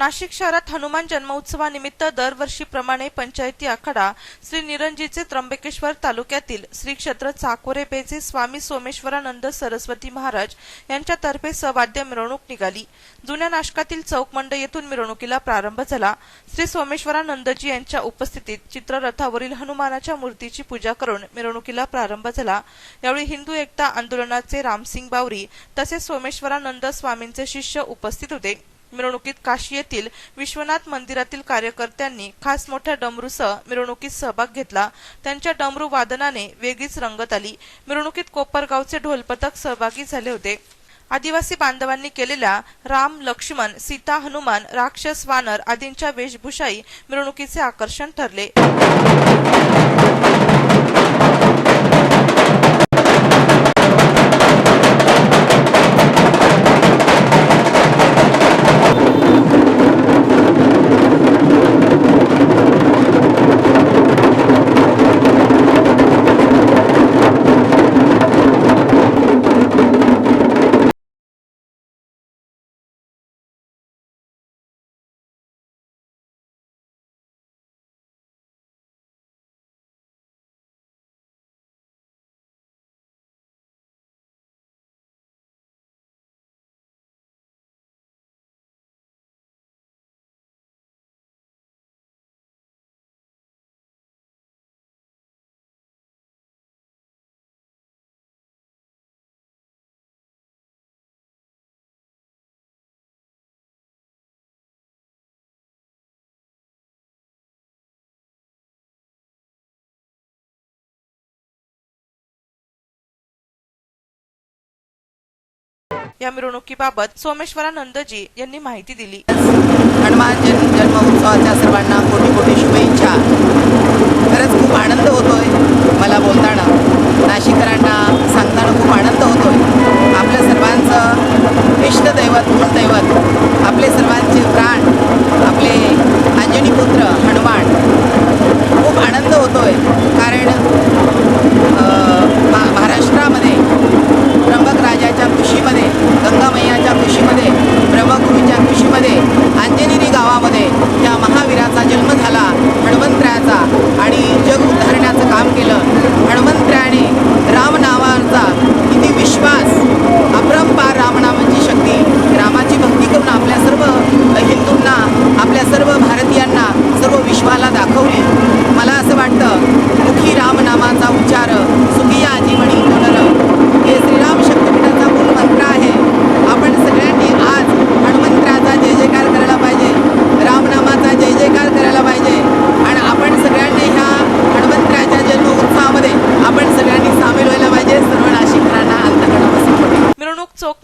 नाशिक शहरात हनुमान जन्मोत्सवानिमित्त दरवर्षीप्रमाणे पंचायती आखाडा श्री निरंजीचे त्र्यंबकेश्वर तालुक्यातील श्री क्षेत्र चाकोरे स्वामी सोमेश्वरानंद सरस्वती महाराज यांच्यातर्फे सवाद्य मिरवणूक निघाली. जुन्या नाशकातील चौकमंड येथून मिरवणुकीला प्रारंभ झाला. श्री सोमेश्वरानंदजी यांच्या उपस्थितीत चित्ररथावरील हनुमानाच्या मूर्तीची पूजा करून मिरवणुकीला प्रारंभ झाला. यावेळी हिंदू एकता आंदोलनाचे रामसिंग बावरी तसेच सोमेश्वरानंद स्वामींचे शिष्य उपस्थित होते. मिरवणुकीत काशी येथील विश्वनाथ मंदिरातील कार्यकर्त्यांनी खास मोठ्या डमरूसह मिरवणुकीत सहभाग घेतला. त्यांच्या डमरू वादनाने वेगळीच रंगत आली. मिरवणुकीत कोपरगावचे ढोलपथक सहभागी झाले होते. आदिवासी बांधवांनी केलेल्या राम लक्ष्मण सीता हनुमान राक्षस वानर आदींच्या वेशभूषाही मिरवणुकीचे आकर्षण ठरले. या मिरवणुकीबाबत सोमेश्वरानंदजी यांनी माहिती दिली. हनुमान जन्म जन्म उत्सवाच्या सर्वांना कोटी कोटी शुभेच्छा. खरंच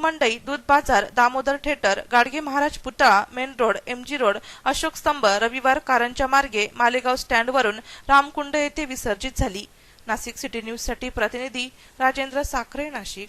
मंडई दूध बाजार दामोदर थिएटर गाडगे महाराज पुतळा main road M G road Ashok Stambh Raviwar Karanja मार्गे मालेगाव स्टँडवरून रामकुंड येथे विसर्जित झाली. नाशिक सिटी न्यूजसाठी प्रतिनिधी राजेंद्र साखरे नाशिक.